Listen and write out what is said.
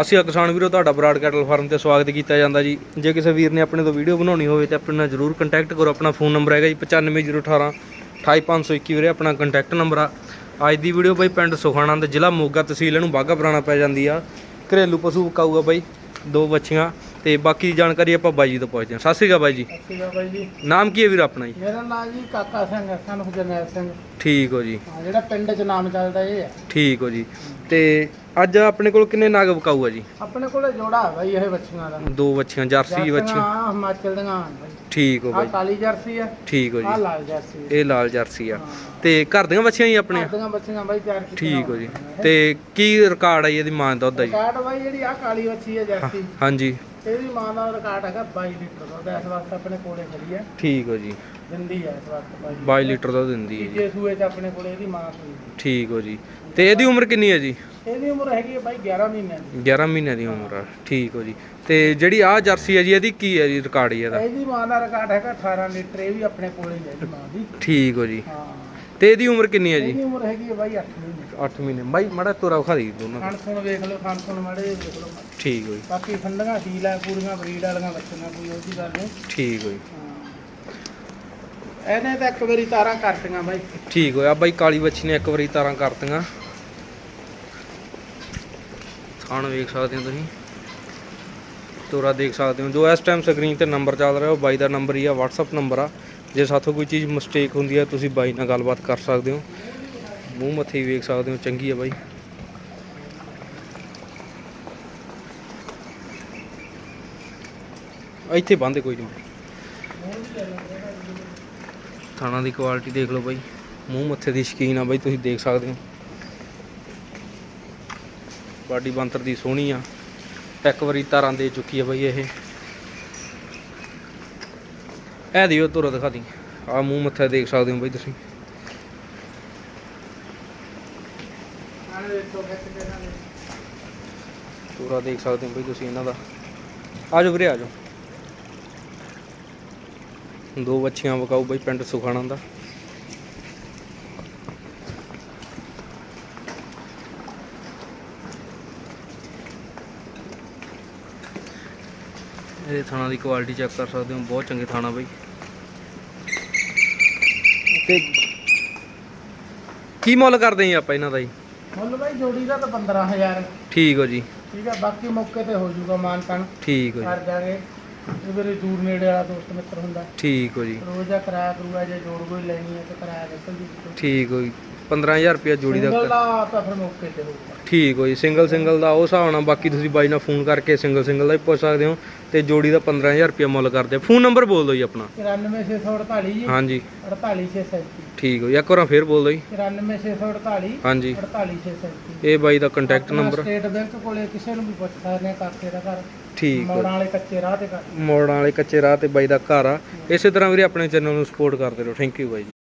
ਅਸੀਂ ਕਿਸਾਨ ਵੀਰੋ, ਤੁਹਾਡਾ ਬਰਾਡ ਕੈਟਲ ਫਾਰਮ ਤੇ ਸਵਾਗਤ ਕੀਤਾ ਜਾਂਦਾ ਜੀ। ਜੇ ਕਿਸੇ ਵੀਰ ਨੇ ਆਪਣੇ ਤੋਂ ਵੀਡੀਓ ਬਣਾਉਣੀ ਹੋਵੇ ਤੇ ਆਪਣੇ ਨਾਲ ਜਰੂਰ ਕੰਟੈਕਟ ਕਰੋ। ਆਪਣਾ ਫੋਨ ਨੰਬਰ ਹੈਗਾ ਜੀ 95018 28521 ਵੀਰੇ, ਆਪਣਾ ਕੰਟੈਕਟ ਨੰਬਰ ਆ। ਅੱਜ ਦੀ ਵੀਡੀਓ ਬਾਈ ਪਿੰਡ ਸੁਖਾਣਾ ਦੇ ਜ਼ਿਲ੍ਹਾ ਮੋਗਾ ਤਹਿਸੀਲ ਇਹਨੂੰ ਬਾਗਾ ਪੁਰਾਣਾ ਪੈ ਜਾਂਦੀ ਆ। ਘਰੇਲੂ ਪਸ਼ੂ ਵਿਕਾਊਗਾ ਬਾਈ, ਦੋ ਬੱਚੀਆਂ। ਤੇ ਬਾਕੀ ਜਾਣਕਾਰੀ ਆਪਾਂ ਬਾਈ ਜੀ ਤੋਂ ਪੁੱਛਦੇ ਹਾਂ। ਸਤਿ ਸ਼੍ਰੀ ਅਕਾਲ ਬਾਈ ਜੀ। ਸਤਿ ਸ਼੍ਰੀ ਅਕਾਲ ਬਾਈ ਜੀ। ਨਾਮ ਕੀ ਹੈ ਵੀਰ ਆਪਣਾ ਜੀ? ਮੇਰਾ ਨਾਮ ਜੀ ਕਾਕਾ ਸਿੰਘ ਹੈ ਸਾਨੂੰ ਜਰਨੈਲ ਸਿੰਘ। ਠੀਕ ਹੋ ਜੀ। ਹਾਂ, ਜਿਹੜਾ ਪਿੰਡ 'ਚ ਨਾਮ ਚੱਲਦਾ ਇਹ ਹੈ। ਠੀਕ ਹੋ ਜੀ। ਤੇ ਅੱਜ ਆਪਣੇ ਕੋਲ ਕਿੰਨੇ ਨਾਗ ਵਿਕਾਊ ਆ ਜੀ? ਆਪਣੇ ਕੋਲੇ ਜੋੜਾ ਹੈ ਬਾਈ ਇਹ ਬੱਚੀਆਂ ਦਾ। ਦੋ ਬੱਚੀਆਂ ਜਰਸੀ ਬੱਚੀਆਂ ਹਾਂ ਹਿਮਾਚਲ ਦੀਆਂ ਹਨ ਬਾਈ। ਠੀਕ ਹੋ ਬਾਈ। ਕਾਲੀ ਜਰਸੀ ਹੈ ਠੀਕ ਹੋ ਜੀ। ਲਾਲ ਜਰਸੀ ਹੈ। ਇਹ ਲਾਲ ਜਰਸੀ ਆ। ਤੇ ਘਰ ਦੀਆਂ ਬੱਚੀਆਂ ਹੀ ਆਪਣੀਆਂ ਆਪਣੀਆਂ ਬੱਚੀਆਂ ਬਾਈ ਤਿਆਰ ਕੀਤੀਆਂ ਠੀਕ ਹੋ ਜੀ। ਤੇ ਕੀ ਰਿਕਾਰਡ ਹੈ ਜੀ ਇਹਦੀ ਮਾਂ ਦਾ ਦੁੱਧ ਦਾ ਜੀ? ਰਿਕਾਰਡ ਬਾਈ ਜਿਹੜੀ ਆ ਕਾਲੀ ਬੱਚੀ ਹੈ ਜਰਸੀ। ਹਾਂਜੀ। ਇਹਦੀ ਮਾਂ ਦਾ ਰਿਕਾਰਡ ਹੈਗਾ 22 ਲੀਟਰ ਦਾ ਇਸ ਵਕਤ ਆਪਣੇ ਕੋਲੇ ਖੜੀ ਹੈ। ਠੀਕ ਹੋ ਜੀ। ਦਿੰਦੀ ਹੈ ਇਸ ਵਕਤ ਬਾਈ 22 ਲੀਟਰ ਦੁੱਧ ਦਿੰਦੀ ਹੈ ਜੀ। ਸੂਏ 'ਚ ਆਪਣੇ ਕੋਲੇ ਇਹਦੀ ਮਾਂ ਸੂਈ। ਠੀਕ ਹੋ ਜੀ। ਤੇ ਇਹਦੀ ਉਮਰ ਕਿੰਨੀ ਹੈ ਜੀ? ਇਹਦੀ ਉਮਰ ਹੈਗੀ ਹੈ ਬਾਈ 11 ਮਹੀਨਿਆਂ ਦੀ। 11 ਮਹੀਨਿਆਂ ਦੀ ਉਮਰ ਆ। ਠੀਕ ਹੋ ਜੀ। ਤੇ ਜਿਹੜੀ ਆ ਜਰਸੀ ਹੈ ਜੀ ਇਹਦੀ ਕੀ ਹੈ ਜੀ ਰਿਕਾਰਡ ਇਹਦਾ? ਇਹਦੀ ਮਾਂ ਦਾ ਰਿਕਾਰਡ ਹੈਗਾ 18 ਲੀਟਰ ਇਹ ਵੀ ਆਪਣੇ ਕੋਲੇ ਹੀ ਹੈ ਇਹਦੀ ਮਾਂ ਦੀ। ਠੀਕ ਹੋ ਜੀ। ਹਾਂ। ਤੇ ਇਹਦੀ ਉਮਰ ਕਿੰਨੀ ਹੈ ਜੀ? ਇਹਦੀ ਉਮਰ ਹੈਗੀ ਹੈ ਬਾਈ 8 ਮਹੀਨੇ। 8 ਮਹੀਨੇ। ਬਾਈ ਮੜਾ ਤੋਰਾ ਵਿਖਾ ਦੇ ਦੋਨਾਂ ਦਾ। ਖਾਣ ਸੁਣ ਵੇਖ ਲਓ ਖਾਣ ਸੁਣ ਮਾੜੇ ਜਿਹੇ ਵੇਖ ਲਓ। ਠੀਕ ਹੋ ਜੀ। ਬਾਕੀ ਠੰਡੀਆਂ ਸੀਲ ਹੈ ਪੂਰੀਆਂ ਬਰੀਡ ਵਾਲੀਆਂ ਬੱਚੀਆਂ ਕੋਈ ਉਹਦੀ ਗੱਲ ਨਹੀਂ। ਠੀਕ ਹੋ ਜੀ। ਹਾਂ। ਇਹਨੇ ਤਾਂ ਇੱਕ ਵਾਰੀ ਤਾਰਾਂ ਕਰਤੀਆਂ ਬਾਈ। ਠੀਕ ਹੋਇਆ ਬਾਈ ਕਾਲੀ ਬੱਚੀ ਨੇ ਇੱਕ ਵਾਰੀ ਤਾਰਾਂ ਕਰਤੀਆਂ। ਥਾਣ ਵੇਖ ਸਕਦੇ ਹੋ ਤੁਸੀਂ। ਤੋਰਾ ਦੇਖ ਸਕਦੇ ਹੋ। ਜੋ ਇਸ ਟਾਈਮ ਸਕਰੀਨ ਤੇ ਨੰਬਰ ਚੱਲ ਰਿਹਾ, ਉਹ ਬਾਈ ਦਾ ਨੰਬਰ ਹੀ ਆ, WhatsApp ਨੰਬਰ ਆ। ਜੇ ਸਾਥੋਂ ਕੋਈ ਚੀਜ਼ ਮਿਸਟੇਕ ਹੁੰਦੀ ਆ, ਤੁਸੀਂ ਬਾਈ ਨਾਲ ਗੱਲਬਾਤ ਕਰ ਸਕਦੇ ਹੋ। ਮੂੰਹ ਮੱਥੇ ਵੀ ਵੇਖ ਸਕਦੇ ਹੋ, ਚੰਗੀ ਆ ਬਾਈ। ਇੱਥੇ ਬੰਦੇ ਕੋਈ ਨਹੀਂ ਥਾਣਾ ਦੀ ਕੁਆਲਿਟੀ ਦੇਖ ਲਓ ਬਾਈ। ਮੂੰਹ ਮੱਥੇ ਦੀ ਸ਼ਕੀਨ ਆ ਬਾਈ, ਤੁਸੀਂ ਦੇਖ ਸਕਦੇ ਹੋ। ਬਾਡੀ ਬੰਤਰ ਦੀ ਸੋਹਣੀ ਆ। ਇੱਕ ਵਾਰੀ ਤਾਰਾਂ ਦੇ ਚੁੱਕੀ ਆ ਬਾਈ ਇਹ। ਇਹ ਦਿਓ ਤੁਰ ਦਿਖਾ ਦੀ। ਆ ਮੂੰਹ ਮੱਥਾ ਦੇਖ ਸਕਦੇ ਹੋ ਬਈ ਤੁਸੀਂ। ਆਹ ਪੂਰਾ ਦੇਖ ਸਕਦੇ ਹੋ ਬਈ ਤੁਸੀਂ ਇਹਨਾਂ ਦਾ। ਆ ਜਾਓ ਵੀਰੇ, ਆ ਜਾਓ। ਦੋ ਬੱਚੀਆਂ ਵਕਾਊ ਬਈ ਪਿੰਡ ਸੁਖਾਣਾ ਦਾ। ਇਹਦੇ ਥਾਣਾ ਦੀ ਕੁਆਲਿਟੀ ਚੈੱਕ ਕਰ ਸਕਦੇ ਹੋ ਬਹੁਤ ਚੰਗੇ ਥਾਣਾ ਬਾਈ। ਤੇ ਕੀ ਮੁੱਲ ਕਰਦੇ ਜੀ ਆਪਾਂ ਇਹਨਾਂ ਦਾ ਜੀ? ਮੁੱਲ ਬਾਈ ਜੋੜੀ ਦਾ ਤਾਂ 15000 ਠੀਕ ਹੋ ਜੀ। ਠੀਕ ਹੈ ਬਾਕੀ ਮੌਕੇ ਤੇ ਹੋ ਜਾਊਗਾ ਮਾਨ ਤਾਨ ਠੀਕ ਹੋ ਜੀ। ਕਰ ਜਾਗੇ ਇਹ ਵੀਰੇ ਦੂਰ ਨੇੜੇ ਵਾਲਾ ਦੋਸਤ ਮਿੱਤਰ ਹੁੰਦਾ। ਠੀਕ ਹੋ ਜੀ। ਰੋਜ਼ ਦਾ ਕਿਰਾਇਆ ਕਰੂਗਾ ਜੇ ਜੋੜ ਕੋਈ ਲੈਣੀ ਹੈ ਤਾਂ ਕਿਰਾਇਆ ਨਿਕਲ ਜੂ ਠੀਕ ਹੋ ਜੀ। 15000 ਰੁਪਏ ਜੋੜੀ ਦਾ ਸਿੰਗਲ ਦਾ ਤਾਂ ਫਿਰ ਮੌਕੇ ਤੇ ਹੋਊਗਾ। ਠੀਕ ਹੋ ਜੀ ਸਿੰਗਲ ਸਿੰਗਲ ਦਾ ਉਹ ਹਿਸਾਬ ਨਾਲ ਬਾਕੀ ਤੁਸੀਂ ਬਾਈ ਨਾਲ ਫੋਨ ਕਰਕੇ ਸਿੰਗਲ ਸਿੰਗਲ ਦਾ ਵੀ ਪੁੱਛ ਸਕਦੇ ਹੋ ਤੇ ਜੋੜੀ ਦਾ 15000 ਰੁਪਏ ਮੁੱਲ ਕਰਦੇ ਫੋਨ ਨੰਬਰ ਬੋਲ ਦਿਓ ਜੀ ਆਪਣਾ। 94648 ਜੀ। ਹਾਂਜੀ। 48637 ਠੀਕ ਹੋ ਜੀ ਇੱਕ ਵਾਰ ਫੇਰ ਬੋਲ ਦਿਓ ਜੀ। 94648 ਹਾਂਜੀ। 48637 ਇਹ ਬਾਈ ਦਾ ਕੰਟੈਕਟ ਨੰਬਰ ਸਟੇਟ ਬੈਂਕ ਕੋਲੇ ਕਿਸੇ ਨੂੰ ਵੀ ਪੁੱਛ ਸਕਦੇ ਆ ਕਾਕੇ ਦਾ ਘਰ। ਠੀਕ ਮੋੜਾਂ ਵਾਲੇ ਕੱਚੇ ਰਾਹ ਤੇ ਮੋੜਾਂ ਵਾਲੇ ਕੱਚੇ ਰਾਹ ਤੇ ਬਾਈ ਦਾ ਘਰ ਆ। ਇਸੇ ਤਰ੍ਹਾਂ ਵੀਰੇ ਆਪਣੇ ਚੈਨਲ ਨੂੰ ਸਪੋਰਟ ਕਰਦੇ ਰਹੋ। Thank you by